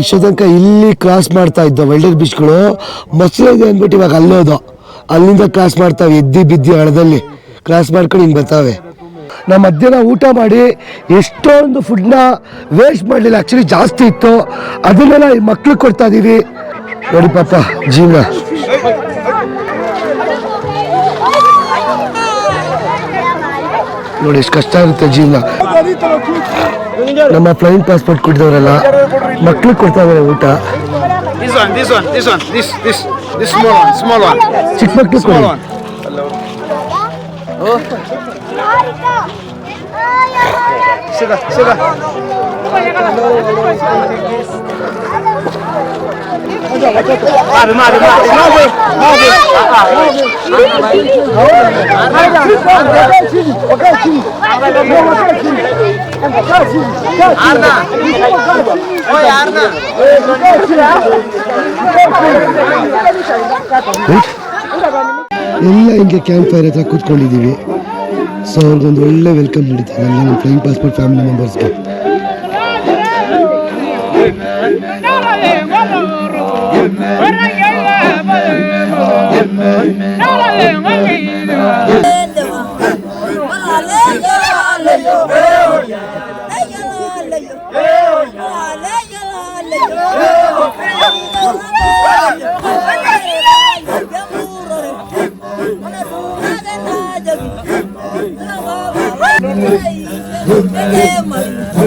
ಇಷ್ಟು ತನಕ ಇಲ್ಲಿ ಕ್ರಾಸ್ ಮಾಡ್ತಾ ಇದ್ದ ವೈಲ್ಡರ್ ಬೀಚ್ಗಳು ಮೊಸಳೆ ಇದೆ ಅಂದ್ಬಿಟ್ಟು ಇವಾಗ ಅಲ್ಲೋದು ಅಲ್ಲಿಂದ ಕ್ರಾಸ್ ಮಾಡ್ತಾವೆ, ಎದ್ದಿ ಬಿದ್ದಿ ಹಳದಲ್ಲಿ ಕ್ರಾಸ್ ಮಾಡ್ಕೊಂಡು ಹಿಂಗೆ ಬರ್ತಾವೆ. ನಾವು ಮಧ್ಯಾಹ್ನ ಊಟ ಮಾಡಿ ಎಷ್ಟೊಂದು ಫುಡ್ನ ವೇಸ್ಟ್ ಮಾಡಲಿಲ್ಲ. ಆ್ಯಕ್ಚುಲಿ ಜಾಸ್ತಿ ಇತ್ತು. ಅದನ್ನೆಲ್ಲ ಮಕ್ಳಿಗೆ ಕೊಡ್ತಾ ಇದೀವಿ. ನೋಡಿ ಪಾಪ ಜೀವನ ನೋಡಿ ಎಷ್ಟು ಕಷ್ಟ ಇರುತ್ತೆ ಜೀವನ ನಮ್ಮ ಫ್ಲೈನ್ ಪಾಸ್ಪೋರ್ಟ್ ಕೊಟ್ಟಿದವರೆಲ್ಲ ಮಕ್ಳಿಗೆ ಕೊಡ್ತಾ ಇದ್ದಾರೆ ಊಟ This one, this one, this one, this, this, this small one, small one. ಚಿಕ್ಕ ಮಕ್ಳು ಕೊಡಿ sit down. ಎಲ್ಲ ಹಿಂಗೆ ಕ್ಯಾಂಪ್ ಫೈರ್ ಹತ್ರ ಕೂತ್ಕೊಂಡಿದ್ದೀವಿ. ಸೊ ಅವ್ರದ್ದೊಂದು ಒಳ್ಳೆ ವೆಲ್ಕಮ್ ನಡೀತಾರೆ ಎಲ್ಲ ನಮ್ಮ ಪಾಸ್ಪೋರ್ಟ್ ಫ್ಯಾಮಿಲಿ ಮೆಂಬರ್ಸ್ಗೆ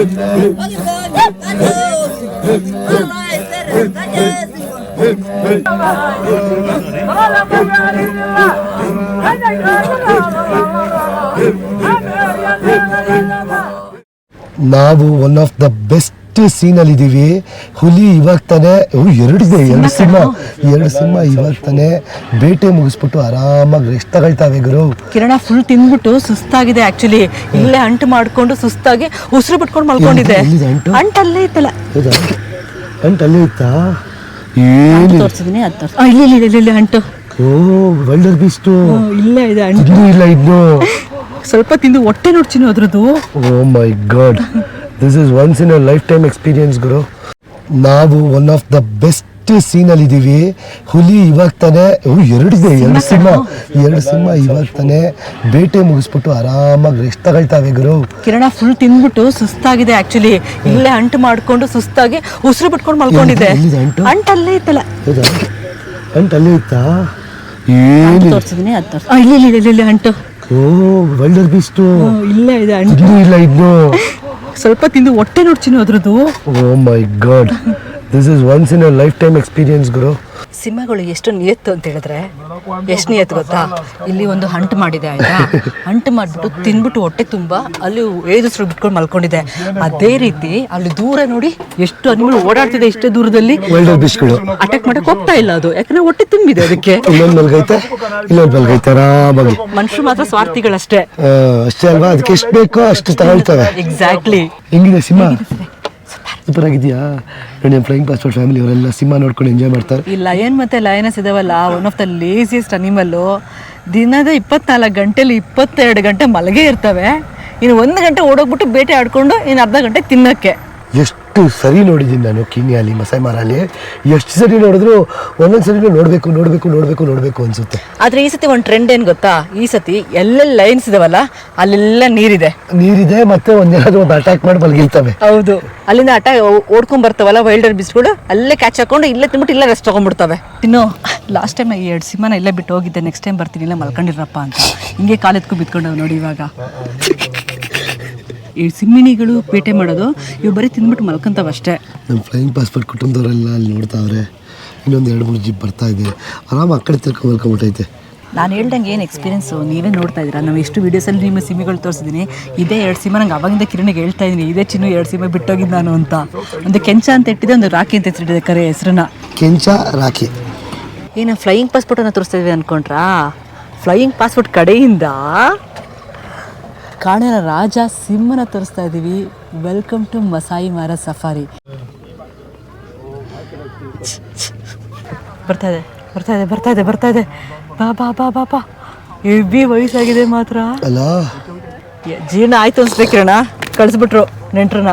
Hey, ನಾವು ಒನ್ ಆಫ್ ದ ಬೆಸ್ಟ್ ಸೀನಲ್ಲಿ ಇದ್ದೀವಿ ಹುಲಿ ಇವಾಗ ತಾನೇ ಓ, ಎರಡಿದೆ ಎರಡು ಸಿಂಹ ಎರಡು ಸಿಂಹ ಇವಾಗ ತಾನೇ. ಬೇಟೆ ಮುಗಿಸ್ಬಿಟ್ಟು ಆರಾಮಾಗಿ ರೆಸ್ಟ್ ತಗೊಳ್ತಾವೆ ಗುರು. ಕಿರಣ ಫುಲ್ ತಿಂದ್ಬಿಟ್ಟು ಸುಸ್ತಾಗಿದೆ ಆಕ್ಚುಲಿ ಇಲ್ಲೇ ಅಂಟು ಮಾಡ್ಕೊಂಡು ಸುಸ್ತಾಗಿ ಉಸಿರು ಬಿಟ್ಕೊಂಡು ಮಲ್ಕೊಂಡಿದೆ ಅಂಟು? ಅಂಟಲ್ಲೇ ಇತ್ತಲ್ಲ. ಹೌದಾ? ಅಂಟು ಅಲ್ಲೇ ಇತ್ತಾ? ಏನು ತೋರಿಸಿದೀನಿ ಅದು ತೋರಿಸ್ ಇಲ್ಲಿ ಇಲ್ಲಿ ಇಲ್ಲಿ ಇಲ್ಲಿ ಅಂಟು ಓ ವೈಲ್ಡರ್ ಬೀಸ್ಟು ಇಲ್ಲೇ ಇದೆ ಅಂಟು ಇಲ್ಲ ಇನ್ನು. ಸ್ವಲ್ಪ ತಿಂದು ಹೊಟ್ಟೆ ನೋಡ್ತೀನಿ ಅದ್ರದ್ದು? ಓ my god this is once in a lifetime experience ಗುರು. ನಾವು ಒನ್ ಆಫ್ ದ ಬೆಸ್ಟ್ ಸೀನಲ್ಲಿ ಇದ್ದೀವಿ ಹುಲಿ ಇವಾಗ ತಾನೆ ಓ, ಎರಡಿದೆ ಎರಡು ಸಿಂಹ ಎರಡು ಸಿಂಹ ಇವಾಗ ತಾನೆ ಬೇಟೆ ಮುಗಿಸ್ಬಿಟ್ಟು ಆರಾಮಾಗಿ ರೆಸ್ಟ್ ತಗೊಳ್ತಾವೆ ಗುರು. ಕಿರಣ ಫುಲ್ ತಿಂದ್ಬಿಟ್ಟು ಸುಸ್ತಾಗಿದೆ ಆಕ್ಚುಲಿ ಇಲ್ಲೇ ಅಂಟು ಮಾಡ್ಕೊಂಡು ಸುಸ್ತಾಗಿ ಉಸಿರು ಬಿಟ್ಕೊಂಡು ಮಲ್ಕೊಂಡಿದೆ ಅಂಟು? ಅಂಟಲ್ಲೇ ಇತ್ತಲ್ಲ. ಹೌದಾ? ಅಂಟ್ ಅಲ್ಲೇ ಇತ್ತಾ ಏನು ತೋರಿಸಿದೀನಿ. ಅದು ತೋರಿಸ್ ಇಲ್ಲಿ ಇಲ್ಲಿ ಇಲ್ಲಿ ಅಂಟು. ಓ ವೈಲ್ಡರ್ ಬೀಸ್ಟು ಇಲ್ಲ ಇದೆ ಇನ್ನೂ ಇಲ್ಲ ಇನ್ನು. ಸ್ವಲ್ಪ ತಿಂದು ಹೊಟ್ಟೆ ನೋಡ್ತೀನಿ ಅದ್ರದ್ದು. ಓ my god this is once in a lifetime experience ಗುರು. ಸಿಂಹಗಳು ಎಷ್ಟು ನಿಯತ್ತು ಅಂತ ಹೇಳಿದ್ರೆ ಎಷ್ಟು ನಿಯತ್ತು ಗೊತ್ತಾ? ಇಲ್ಲಿ ಒಂದು ಹಂಟ್ ಮಾಡಿದೆ ಆಯ್ತಾ? ಹಂಟ್ ಮಾಡಿಬಿಟ್ಟು ತಿನ್ಬಿಟ್ಟು ಹೊಟ್ಟೆ ತುಂಬ ಅಲ್ಲಿ ಏದುಸ್ರು ಬಿಟ್ಕೊಂಡು ಮಲ್ಕೊಂಡಿದೆ. ಅದೇ ರೀತಿ ಅಲ್ಲಿ ದೂರ ನೋಡಿ ಎಷ್ಟು ಅನಿಮಲ್ ಓಡಾಡ್ತಿದೆ ಇಷ್ಟೇ ದೂರದಲ್ಲಿ. ಅಟ್ಯಾಕ್ ಮಾಡಕ್ ಹೋಗ್ತಾ ಇಲ್ಲ ಅದು. ಯಾಕಂದ್ರೆ ಹೊಟ್ಟೆ ತುಂಬಿದೆ ಅದಕ್ಕೆ. ಮನುಷ್ಯರು ಮಾತ್ರ ಸ್ವಾರ್ಥಿಗಳಷ್ಟೇ. ಅಷ್ಟೇ ಅಲ್ವಾ? ಅದಕ್ಕೆ ಎಷ್ಟು ಬೇಕೋ ಅಷ್ಟು ತಗೊಳ್ತವೆ. ಎಕ್ಸಾಕ್ಟ್ಲಿ ಹೆಂಗಿದೆ ಸಿಂಹ? ಸೂಪರ್ ಆಗಿದೆಯಾ? ನೋಡಿ ನಮ್ಮ ಫ್ಲೈಯಿಂಗ್ ಪಾಸ್ಪೋರ್ಟ್ ಫ್ಯಾಮಿಲಿ ಅವರೆಲ್ಲ ಸಿಂಹ ನೋಡ್ಕೊಂಡು ಎಂಜಾಯ್ ಮಾಡ್ತಾರೆ. ಈ ಲಯನ್ ಮತ್ತೆ ಲಯನಸ್ ಇದಾವಲ್ಲ? One of the laziest animal ದಿನದ ಇಪ್ಪತ್ನಾಲ್ಕು ಗಂಟೆಲಿ ಇಪ್ಪತ್ತೆರಡು ಗಂಟೆ ಮಲಗೇ ಇರ್ತವೆ. ಇನ್ನು ಒಂದು ಗಂಟೆ ಓಡೋಗ್ಬಿಟ್ಟು ಬೇಟೆ ಆಡ್ಕೊಂಡು ಇನ್ನು ಅರ್ಧ ಗಂಟೆ ತಿನ್ನಕ್ಕೆ. ಎಷ್ಟು ಸರಿ ನೋಡಿದ್ದೀನಿ ನಾನು ಕೀನ್ಯಾಲಿ ಮಸಾಯಿ ಮಾರಲ್ಲಿ ಎಷ್ಟು ಸರಿ ನೋಡಿದ್ರು ಒಂದೊಂದು ಸರಿ ನೋಡಬೇಕು ನೋಡಬೇಕು ನೋಡಬೇಕು ನೋಡಬೇಕು ಅನ್ಸುತ್ತೆ. ಆದ್ರೆ ಈ ಸತಿ ಒಂದು ಟ್ರೆಂಡ್ ಏನು ಗೊತ್ತಾ? ಈ ಸತಿ ಎಲ್ಲೆಲ್ಲ ಲೈನ್ಸ್ ಇದಾವಲ್ಲ ಅಲ್ಲೆಲ್ಲ ನೀರಿದೆ. ನೀರಿದೆ ಮತ್ತೆ ಒಂದೇನಾದ್ರು ಒಂದು ಅಟ್ಯಾಕ್ ಮಾಡಿ ಮಲಗಿರ್ತವೆ. ಹೌದು. ಅಲ್ಲಿಂದ ಅಟ್ಯಾಕ್ ಓಡ್ಕೊಂಡ್ ಬರ್ತಾವಲ್ಲ ವೈಲ್ಡರ್ ಬಿಸ್ಗಳು ಅಲ್ಲೇ ಕ್ಯಾಚ್ ಹಾಕೊಂಡು ಇಲ್ಲೇ ತಿನ್ಬಿಟ್ಟು ಇಲ್ಲ ರೆಸ್ಟ್ ತಗೊಂಡ್ಬಿಡ್ತವೆ. ಇನ್ನು ಲಾಸ್ಟ್ ಟೈಮ್ ಈ ಎರಡು ಸಿಂಹನ ಇಲ್ಲೇ ಬಿಟ್ಟು ಹೋಗಿದ್ದೆ ನೆಕ್ಸ್ಟ್ ಟೈಮ್ ಬರ್ತೀನಿ ಇಲ್ಲ ಮಲ್ಕೊಂಡಿರಪ್ಪ ಅಂತ. ಹಿಂಗೆ ಕಾಲೆತ್ಕೊ ಬಿತ್ಕೊಂಡವ್ ನೋಡಿ ಇವಾಗ. ಈ ಸಿಮ್ಮಿಣಿಗಳು ಪೇಟೆ ಮಾಡೋದು ಇವು ಬರೀ ತಿಂದ್ಬಿಟ್ಟು ಮಲ್ಕೊಂತಾವ ಅಷ್ಟೇ. ನಮ್ಮ ಫ್ಲೈಯಿಂಗ್ ಪಾಸ್ಪೋರ್ಟ್ ಕುಟುಂಬದವರೆಲ್ಲ ಅಲ್ಲಿ ನೋಡ್ತಾವ್ರೆ. ಇನ್ನೊಂದು ಎರಡು ಮೂರು ಜೀಪ್ ಬರ್ತಾ ಇದೆ. ಆರಾಮ ಆ ಕಡೆ ತಿರ್ಕೊಂಡು ಮಲ್ಕೊಂಬಿಟ್ಟೈತೆ. ನಾನು ಹೇಳ್ದಂಗೆ ಏನು ಎಕ್ಸ್ಪೀರಿಯನ್ಸು ನೀವೇ ನೋಡ್ತಾ ಇದ್ದೀರಾ? ನಾವು ಎಷ್ಟು ವೀಡಿಯೋಸಲ್ಲಿ ನಿಮ್ಮ ಸಿಮ್ಮಿಗಳು ತೋರಿಸಿದ್ದೀನಿ. ಇದೇ ಎರಡು ಸಿಮ ನಂಗೆ ಅವಾಗಿಂದ ಕಿರಣಿಗೆ ಹೇಳ್ತಾ ಇದ್ದೀನಿ. ಇದೇ ಚಿನ್ನು ಎರಡು ಸಿಮ ಬಿಟ್ಟೋಗಿದ್ದು ನಾನು ಅಂತ. ಒಂದು ಕೆಂಚ ಅಂತ ಇಟ್ಟಿದೆ ಒಂದು ರಾಕಿ ಅಂತ ಹೆಸರಿಟ್ಟಿದೆ ಕರೆ ಹೆಸರನ್ನ. ಕೆಂಚ ರಾಖಿ. ಏನು ಫ್ಲೈಯಿಂಗ್ ಪಾಸ್ಪೋರ್ಟನ್ನು ತೋರಿಸ್ತಾ ಇದ್ದೀವಿ ಅಂದ್ಕೊಂಡ್ರಾ ಫ್ಲೈಯಿಂಗ್ ಪಾಸ್ಪೋರ್ಟ್ ಕಡೆಯಿಂದ? ಕಾಡಿನ ರಾಜ ಸಿಂಹನ ತೋರಿಸ್ತಾ ಇದ್ದೀವಿ ವೆಲ್ಕಮ್ ಟು ಮಸಾಯಿ ಮಾರ ಸಫಾರಿ ಬರ್ತಾ ಇದೆ ಬರ್ತಾ ಇದೆ ಬರ್ತಾ ಇದೆ ಬರ್ತಾ ಇದೆ. ಬಾ ಬಾ ಬಾ ಬಾ ಬಾ. ಹೆವಿ ವಯಸ್ಸಾಗಿದೆ ಮಾತ್ರ. ಜೀರ್ಣ ಆಯ್ತು ಅನ್ಸ್ಬೇಕಿರಣ ಕಳಿಸ್ಬಿಟ್ರು ನೆಂಟ್ರನ್ನ.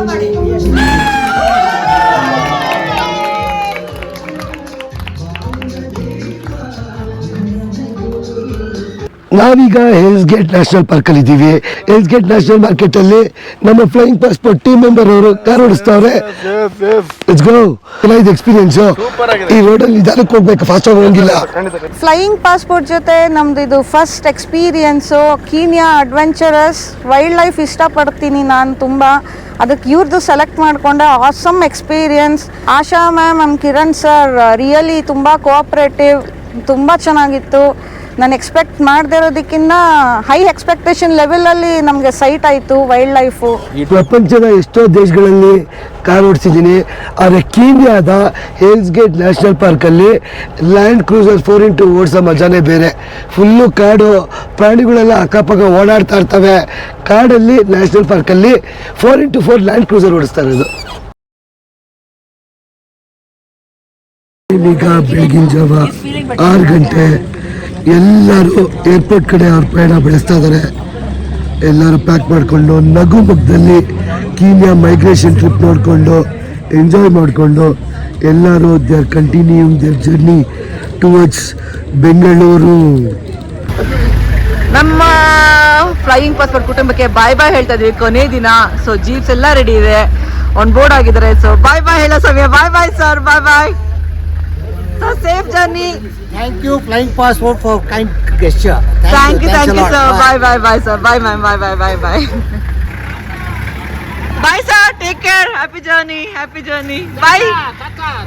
ನಾವೀಗ ಹೆಲ್ಸ್ ಗೇಟ್ ನ್ಯಾಷನಲ್ ಪಾರ್ಕಲ್ಲಿ ಇದ್ದೀವಿ. ಹೆಲ್ಸ್ ಗೇಟ್ ನ್ಯಾಷನಲ್ ಮಾರ್ಕೆಟಲ್ಲಿ ನಮ್ಮ ಫ್ಲೈಯಿಂಗ್ ಪಾಸ್ಪೋರ್ಟ್ ಟೀಮ್ ಮೆಂಬರ್ ಅವರು ಕಾರ್ ಓಡಿಸ್ತವ್ರೆ ಎಕ್ಸ್ಪೀರಿಯನ್ಸ್ ಗೋ ಚೆನ್ನಾಗಿದೆ ಎಕ್ಸ್ಪೀರಿಯನ್ಸು ಈ ರೋಡಲ್ಲಿ ನಿಧಾನಕ್ಕೆ ಹೋಗ್ಬೇಕು. ಫಾಸ್ಟ್ ಆಗಿ ಹೋಗಿಲ್ಲ ಫ್ಲೈಯಿಂಗ್ ಪಾಸ್ಪೋರ್ಟ್ ಜೊತೆ ನಮ್ದು ಇದು first experience Kenya adventurous wildlife ಇಷ್ಟಪಡ್ತೀನಿ ನಾನು ತುಂಬ. ಅದಕ್ಕೆ ಇವ್ರದ್ದು ಸೆಲೆಕ್ಟ್ ಮಾಡಿಕೊಂಡೆ. ಆಸಮ್ ಎಕ್ಸ್ಪೀರಿಯನ್ಸ್ ಆಶಾ ಮ್ಯಾಮ್ ನಮ್ಮ ಕಿರಣ್ ಸರ್ ರಿಯಲಿ ತುಂಬ ಕೋಆಪ್ರೇಟಿವ್ ತುಂಬ ಚೆನ್ನಾಗಿತ್ತು. ನಾನು ಎಕ್ಸ್ಪೆಕ್ಟ್ ಮಾಡದೇ ಇರೋದಕ್ಕಿಂತ ಹೈ ಎಕ್ಸ್ಪೆಕ್ಟೇಷನ್ ಲೆವೆಲಲ್ಲಿ ನಮಗೆ ಸೈಟ್ ಆಯಿತು ವೈಲ್ಡ್ ಲೈಫು ಪ್ರಪಂಚದ ಎಷ್ಟೋ ದೇಶಗಳಲ್ಲಿ ಕಾರ್ ಓಡಿಸಿದ್ದೀನಿ. ಆದರೆ ಕೀನ್ಯಾದ ಹೇಲ್ಸ್ ಗೇಟ್ ನ್ಯಾಷನಲ್ ಪಾರ್ಕಲ್ಲಿ ಲ್ಯಾಂಡ್ ಕ್ರೂಸರ್ ಫೋರ್ ಇಂಟು ಓಡಿಸೋ ಮಜಾನೇ ಬೇರೆ. ಫುಲ್ಲು ಕಾಡು ಪ್ರಾಣಿಗಳೆಲ್ಲ ಅಕ್ಕಪಕ್ಕ ಓಡಾಡ್ತಾ ಇರ್ತವೆ. ಕಾಡಲ್ಲಿ ನ್ಯಾಷನಲ್ ಪಾರ್ಕಲ್ಲಿ four into four land cruiser ಓಡಿಸ್ತಾ ಇರೋದು. ಈಗ ಬೆಳಗಿನ ಜಾವ ಆರು ಗಂಟೆ. ಎಲ್ಲರೂ ಏರ್ಪೋರ್ಟ್ ಕಡೆ ಅವ್ರ ಪ್ರಯಾಣ ಬೆಳೆಸ್ತಾ ಇದ್ದಾರೆ ಎಲ್ಲರೂ ಪ್ಯಾಕ್ ಮಾಡಿಕೊಂಡು ನಗು ಮುಖದಲ್ಲಿ ಕೀನ್ಯಾ ಮೈಗ್ರೇಷನ್ ಟ್ರಿಪ್ ನೋಡಿಕೊಂಡು ಎಂಜಾಯ್ ಮಾಡಿಕೊಂಡು ಎಲ್ಲರೂ their continue their journey towards Bengaluru. ನಮ್ಮ ಫ್ಲೈಯಿಂಗ್ ಪಾಸ್ಪೋರ್ಟ್ ಕುಟುಂಬಕ್ಕೆ ಬಾಯ್ ಬಾಯ್ ಹೇಳ್ತಾ ಇದ್ವಿ ಕೊನೆ ದಿನ. ಸೊ ಜೀಪ್ಸ್ ಎಲ್ಲ ರೆಡಿ ಇದೆ. ಆನ್ ಬೋರ್ಡ್ ಆಗಿದ್ದಾರೆ. ಸೊ ಬಾಯ್ ಬಾಯ್ ಹೇಳೋ ಸಮಯ. Bye bye sir bye bye so safe journey Thank you, Flying Passport, for kind gesture. Thank, thank you, you thank you, sir. Bye. bye, bye, bye, sir. Bye, bye, Bye, bye, bye, bye. bye, sir. Take care. Happy journey. Happy journey. Bye.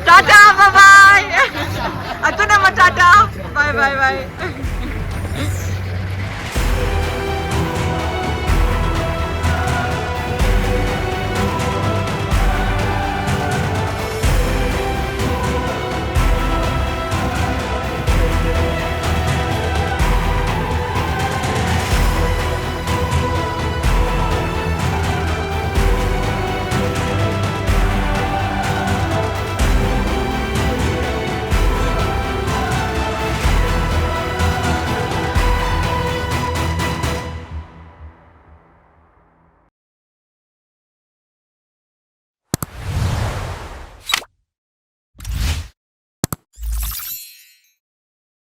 Tata. Bye, bye. Atuna matata. Bye, bye, bye.